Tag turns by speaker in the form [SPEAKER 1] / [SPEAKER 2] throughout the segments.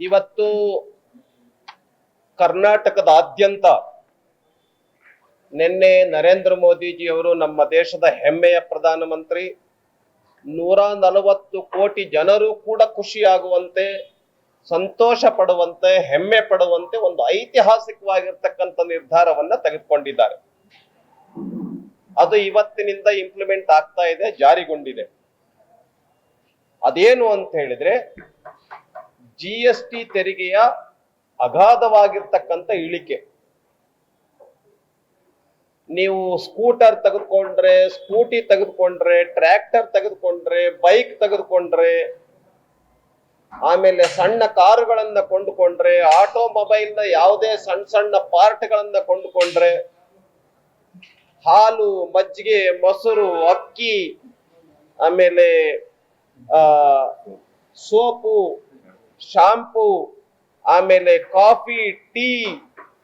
[SPEAKER 1] ಇವತ್ತು ಕರ್ನಾಟಕದಾದ್ಯಂತ ನಿನ್ನೆ ನರೇಂದ್ರ ಮೋದಿಜಿಯವರು ನಮ್ಮ ದೇಶದ ಹೆಮ್ಮೆಯ ಪ್ರಧಾನಮಂತ್ರಿ, ನೂರ ನಲವತ್ತು ಕೋಟಿ ಜನರು ಕೂಡ ಖುಷಿಯಾಗುವಂತೆ, ಸಂತೋಷ ಪಡುವಂತೆ, ಹೆಮ್ಮೆ ಪಡುವಂತೆ ಒಂದು ಐತಿಹಾಸಿಕವಾಗಿರ್ತಕ್ಕಂಥ ನಿರ್ಧಾರವನ್ನ ತೆಗೆದುಕೊಂಡಿದ್ದಾರೆ. ಅದು ಇವತ್ತಿನಿಂದ ಇಂಪ್ಲಿಮೆಂಟ್ ಆಗ್ತಾ ಇದೆ, ಜಾರಿಗೊಂಡಿದೆ. ಅದೇನು ಅಂತ ಹೇಳಿದ್ರೆ ಜಿ ಎಸ್ ಟಿ ತೆರಿಗೆಯ ಅಗಾಧವಾಗಿರ್ತಕ್ಕಂಥ ಇಳಿಕೆ. ನೀವು ಸ್ಕೂಟರ್ ತೆಗೆದುಕೊಂಡ್ರೆ, ಸ್ಕೂಟಿ ತೆಗೆದುಕೊಂಡ್ರೆ, ಟ್ರ್ಯಾಕ್ಟರ್ ತೆಗೆದುಕೊಂಡ್ರೆ, ಬೈಕ್ ತೆಗೆದುಕೊಂಡ್ರೆ, ಆಮೇಲೆ ಸಣ್ಣ ಕಾರುಗಳನ್ನ ಕೊಂಡುಕೊಂಡ್ರೆ ಆಟೋಮೊಬೈಲ್ನ ಯಾವುದೇ ಸಣ್ಣ ಸಣ್ಣ ಪಾರ್ಟ್ಗಳನ್ನ ಕೊಂಡುಕೊಂಡ್ರೆ, ಹಾಲು, ಮಜ್ಜಿಗೆ, ಮೊಸರು, ಅಕ್ಕಿ, ಆಮೇಲೆ ಸೋಪು ಶಾಂಪೂ, ಆಮೇಲೆ ಕಾಫಿ, ಟೀ,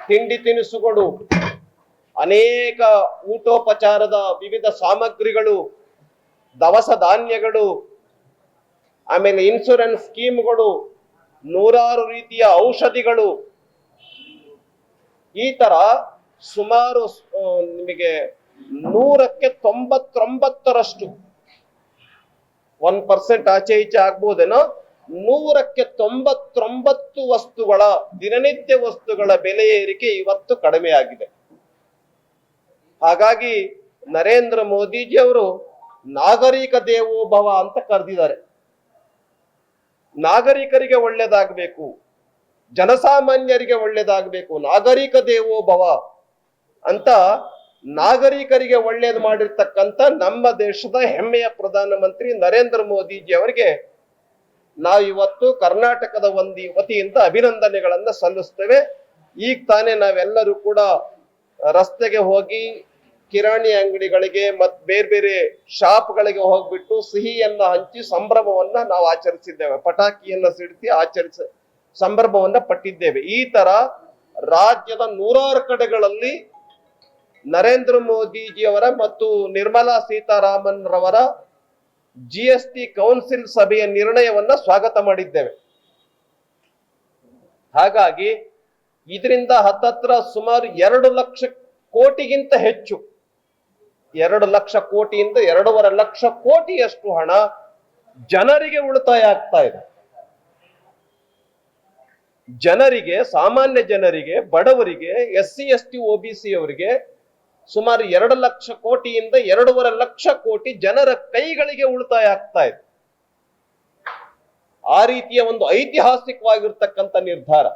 [SPEAKER 1] ತಿಂಡಿ ತಿನಿಸುಗಳು, ಅನೇಕ ಊಟೋಪಚಾರದ ವಿವಿಧ ಸಾಮಗ್ರಿಗಳು, ದವಸ ಧಾನ್ಯಗಳು, ಆಮೇಲೆ ಇನ್ಶೂರೆನ್ಸ್ ಸ್ಕೀಮ್ಗಳು ನೂರಾರು ರೀತಿಯ ಔಷಧಿಗಳು. ಈ ತರ ಸುಮಾರು ನಿಮಗೆ ನೂರಕ್ಕೆ ತೊಂಬತ್ತೊಂಬತ್ತರಷ್ಟು ಒನ್ ಪರ್ಸೆಂಟ್ ಆಚೆ ಈಚೆ ಆಗ್ಬೋದೇನೋ? ನೂರಕ್ಕೆ ತೊಂಬತ್ತೊಂಬತ್ತು ವಸ್ತುಗಳ ದಿನನಿತ್ಯ ವಸ್ತುಗಳ ಬೆಲೆ ಏರಿಕೆ ಇವತ್ತು ಕಡಿಮೆ ಆಗಿದೆ ಹಾಗಾಗಿ ನರೇಂದ್ರ ಮೋದಿಜಿಯವರು ನಾಗರಿಕ ದೇವೋಭವ ಅಂತ ಕರೆದಿದ್ದಾರೆ. ನಾಗರಿಕರಿಗೆ ಒಳ್ಳೇದಾಗಬೇಕು, ಜನಸಾಮಾನ್ಯರಿಗೆ ಒಳ್ಳೇದಾಗಬೇಕು, ನಾಗರಿಕ ದೇವೋಭವ ಅಂತ ನಾಗರಿಕರಿಗೆ ಒಳ್ಳೇದು ಮಾಡಿರ್ತಕ್ಕಂಥ ನಮ್ಮ ದೇಶದ ಹೆಮ್ಮೆಯ ಪ್ರಧಾನಮಂತ್ರಿ ನರೇಂದ್ರ ಮೋದಿಜಿ ಅವರಿಗೆ ನಾವು ಇವತ್ತು ಕರ್ನಾಟಕದ ಒಂದು ವತಿಯಿಂದ ಅಭಿನಂದನೆಗಳನ್ನ ಸಲ್ಲಿಸ್ತೇವೆ. ಈಗ ತಾನೇ ನಾವೆಲ್ಲರೂ ಕೂಡ ರಸ್ತೆಗೆ ಹೋಗಿ ಕಿರಾಣಿ ಅಂಗಡಿಗಳಿಗೆ ಮತ್ ಬೇರೆ ಬೇರೆ ಶಾಪ್ಗಳಿಗೆ ಹೋಗ್ಬಿಟ್ಟು ಸಿಹಿಯನ್ನ ಹಂಚಿ ಸಂಭ್ರಮವನ್ನ ನಾವು ಆಚರಿಸಿದ್ದೇವೆ. ಪಟಾಕಿಯನ್ನ ಸಿಡಿಸಿ ಆಚರಿಸ ಸಂಭ್ರಮವನ್ನ ಪಟ್ಟಿದ್ದೇವೆ. ಈ ತರ ರಾಜ್ಯದ ನೂರಾರು ಕಡೆಗಳಲ್ಲಿ ನರೇಂದ್ರ ಮೋದಿಜಿಯವರ ಮತ್ತು ನಿರ್ಮಲಾ ಸೀತಾರಾಮನ್ ರವರ ಜಿ ಎಸ್ ಟಿ ಕೌನ್ಸಿಲ್ ಸಭೆಯ ನಿರ್ಣಯವನ್ನ ಸ್ವಾಗತ ಮಾಡಿದ್ದೇವೆ. ಹಾಗಾಗಿ ಇದರಿಂದ ಹತ್ತತ್ರ ಸುಮಾರು ಎರಡು ಲಕ್ಷ ಕೋಟಿಗಿಂತ ಹೆಚ್ಚು, ಎರಡು ಲಕ್ಷ ಕೋಟಿಯಿಂದ ಎರಡೂವರೆ ಲಕ್ಷ ಕೋಟಿಯಷ್ಟು ಹಣ ಜನರಿಗೆ ಉಳಿತಾಯ ಆಗ್ತಾ ಇದೆ. ಜನರಿಗೆ, ಸಾಮಾನ್ಯ ಜನರಿಗೆ, ಬಡವರಿಗೆ, S C, S T O B, C ಅವರಿಗೆ ಸುಮಾರು ಎರಡು ಲಕ್ಷ ಕೋಟಿಯಿಂದ ಎರಡೂವರೆ ಲಕ್ಷ ಕೋಟಿ ಜನರ ಕೈಗಳಿಗೆ ಉಳಿತಾಯ ಆಗ್ತಾ ಇದೆ. ಆ ರೀತಿಯ ಒಂದು ಐತಿಹಾಸಿಕವಾಗಿರ್ತಕ್ಕಂಥ ನಿರ್ಧಾರ.